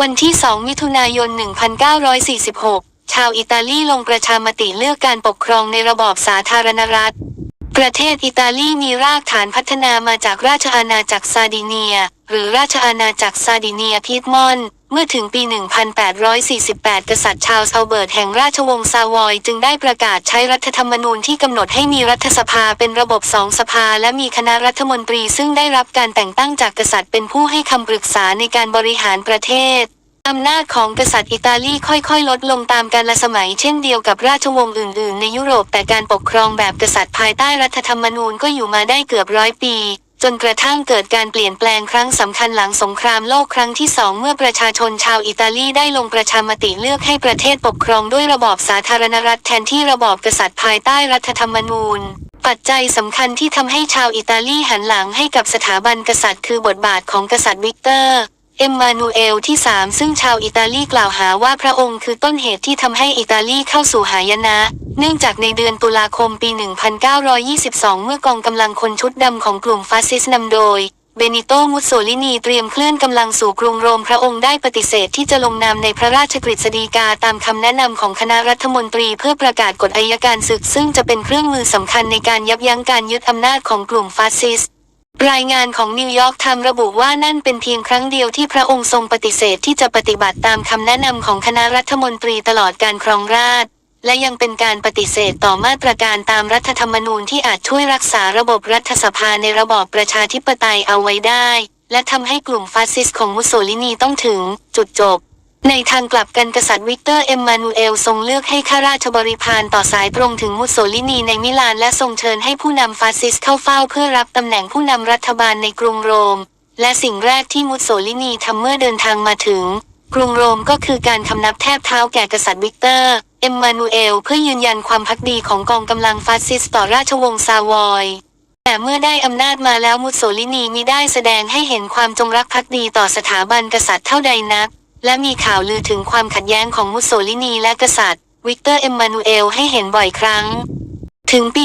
วันที่ 2 มิถุนายน 1946 ชาวอิตาลีลงประชามติเลือกการปกครองในระบอบสาธารณรัฐ ประเทศอิตาลีมีรากฐานพัฒนามาจากราชอาณาจักรซาดิเนีย หรือราชอาณาจักรซาดิเนียพีดมอน เมื่อถึงปี 1848 กษัตริย์ชาร์ลส์เบิร์ตแห่งราชวงศ์ซาวอย จึงได้ประกาศใช้รัฐธรรมนูญที่กำหนดให้มีรัฐสภาเป็นระบบสองสภา และมีคณะรัฐมนตรีซึ่งได้รับการแต่งตั้งจากกษัตริย์เป็นผู้ให้คำปรึกษาในการบริหารประเทศอำนาจของกษัตริย์อิตาลีค่อยๆ ลดลงตามกาลสมัยเช่นเดียวกับราชวงศ์อื่น ๆ ในยุโรปแต่การปกครองแบบกษัตริย์ภายใต้รัฐธรรมนูญก็อยู่มาได้เกือบร้อยปี จนกระทั่งเกิดการเปลี่ยนแปลงครั้งสำคัญหลังสงครามโลกครั้งที่สองเมื่อประชาชนชาวอิตาลีได้ลงประชามติเลือกให้ประเทศปกครองด้วยระบอบสาธารณรัฐแทนที่ระบอบกษัตริย์ภายใต้รัฐธรรมนูญปัจจัยสำคัญที่ทำให้ชาวอิตาลีหันหลังให้กับสถาบันกษัตริย์คือบทบาทของกษัตริย์วิกเตอร์ เอ็มมานูเอลที่ 3 ซึ่งชาวอิตาลีกล่าวหาว่าพระองค์คือต้นเหตุที่ทำให้อิตาลีเข้าสู่หายนะ เนื่องจากในเดือนตุลาคมปี 1922 เมื่อกองกำลังคนชุดดำของกลุ่มฟาสซิสต์นำโดย เบนิโตมุสโสลินีเตรียมเคลื่อนกำลังสู่กรุงโรมพระองค์ได้ปฏิเสธที่จะลงนามในพระราชกฤษฎีกาตามคำแนะนำของคณะรัฐมนตรีเพื่อประกาศกฎอัยการศึก ซึ่งจะเป็นเครื่องมือสำคัญในการยับยั้งการยึดอำนาจของกลุ่มฟาสซิสต์รายงานของนิวยอร์กไทม์ระบุว่านั่นเป็นเพียงครั้งเดียวที่พระองค์ทรงปฏิเสธที่จะปฏิบัติตามคำแนะนำของคณะรัฐมนตรีตลอดการครองราชย์ และยังเป็นการปฏิเสธต่อมาตรการตามรัฐธรรมนูญที่อาจช่วยรักษาระบบรัฐสภาในระบอบประชาธิปไตยเอาไว้ได้ และทำให้กลุ่มฟาสซิสต์ของมุสโสลินีต้องถึง จุดจบ ในทางกลับกันกษัตริย์วิกเตอร์เอ็มมานูเอลทรงเลือกให้ข้าราชบริพารต่อสายตรงถึงมุสโสลินีในมิลานและทรงเชิญให้ผู้นำฟาสซิสต์เข้าเฝ้าเพื่อรับตำแหน่งผู้นำรัฐบาลในกรุงโรม และสิ่งแรกที่มุสโสลินีทำเมื่อเดินทางมาถึง กรุงโรมก็คือการคำนับแทบเท้าแก่กษัตริย์วิกเตอร์ เอ็มมานูเอลเพื่อยืนยันความพักดีของกองกำลังฟาสซิสต์ต่อราชวงศ์ซาวอยแต่เมื่อได้อำนาจมาแล้วมุสโสลินีมิได้แสดงให้เห็นความจงรักภักดีต่อสถาบันกษัตริย์เท่าใดนัก และมีข่าวลือถึงความขัดแย้งของมุสโสลินีและกษัตริย์ วิกเตอร์เอ็มมานูเอลให้เห็นบ่อยครั้ง ถึงปี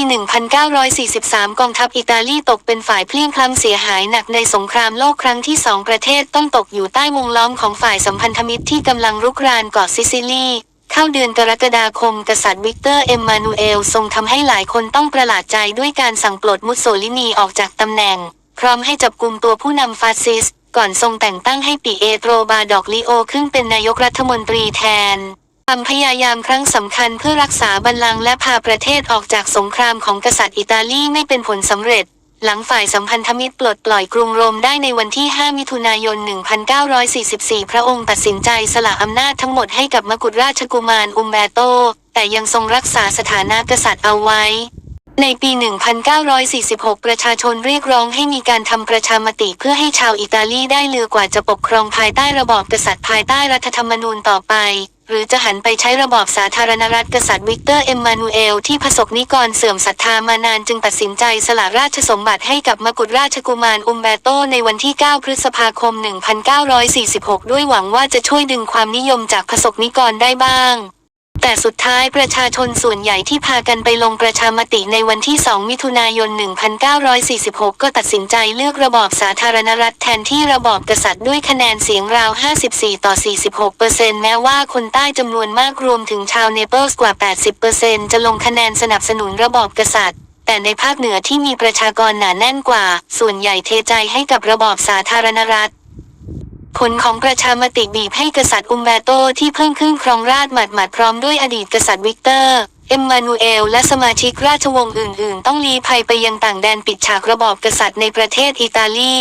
1943 กองทัพอิตาลีตกเป็นฝ่ายเพลียงพล้ำเสียหายหนักในสงครามโลกครั้งที่สองประเทศต้องตกอยู่ใต้วงล้อมของฝ่ายสัมพันธมิตรที่กำลังรุกรานเกาะซิซิลี เข้าเดือนกรกฎาคมกษัตริย์วิกเตอร์เอ็มมานูเอลทรงทำให้หลายคนต้องประหลาดใจด้วยการสั่งปลดมุสโสลินีออกจากตำแหน่ง พร้อมให้จับกลุ่มตัวผู้นำฟาสซิสก่อนทรงแต่งตั้งให้ปีเอโตรบาดอกลิโอขึ้นเป็นนายกรัฐมนตรีแทนความพยายามครั้งสำคัญเพื่อรักษาบัลลังก์และพาประเทศออกจากสงครามของกษัตริย์อิตาลีไม่เป็นผลสำเร็จ หลังฝ่ายสัมพันธมิตรปลดปล่อยกรุงโรมได้ในวันที่ 5 มิถุนายน 1944 พระองค์ตัดสินใจสละอำนาจทั้งหมดให้กับมกุฎราชกุมารอุมเบโต แต่ยังทรงรักษาสถานะกษัตริย์เอาไว้ ในปี 1946 ประชาชนเรียกร้องให้มีการทำประชามติเพื่อให้ชาวอิตาลีได้เลือกว่าจะปกครองภายใต้ระบอบกษัตริย์ภายใต้รัฐธรรมนูญต่อไป หรือจะหันไปใช้ระบอบสาธารณรัฐกษัตริย์วิกเตอร์เอ็มมานูเอลที่ผสกนิกรเสื่อมศรัทธามานานจึงตัดสินใจสละราชสมบัติให้กับมกุฎราชกุมารอุมเบโตในวันที่ 9 พฤษภาคม 1946 ด้วยหวังว่าจะช่วยดึงความนิยมจากผสกนิกรได้บ้าง แต่สุดท้ายประชาชนส่วนใหญ่ที่พากันไปลงประชามติในวันที่ 2 มิถุนายน 1946 ก็ตัดสินใจเลือกระบอบสาธารณรัฐแทนที่ระบอบกษัตริย์ด้วยคะแนนเสียงราว 54 ต่อ 46เปอร์เซ็นต์แม้ว่าคนใต้จำนวนมากรวมถึงชาวเนเปิลส์กว่า 80เปอร์เซ็นต์จะลงคะแนนสนับสนุนระบอบกษัตริย์แต่ในภาคเหนือที่มีประชากรหนาแน่นกว่า ส่วนใหญ่เทใจให้กับระบอบสาธารณรัฐ ผลของประชามติบีบให้กษัตริย์อุมเบโตที่เพิ่งขึ้นครองราชย์หมัดๆพร้อมด้วยอดีตกษัตริย์วิกเตอร์ เอ็มมานูเอล และสมาชิกราชวงศ์อื่น ๆ ต้องลี้ภัยไปยังต่างแดนปิดฉากระบอบกษัตริย์ในประเทศอิตาลี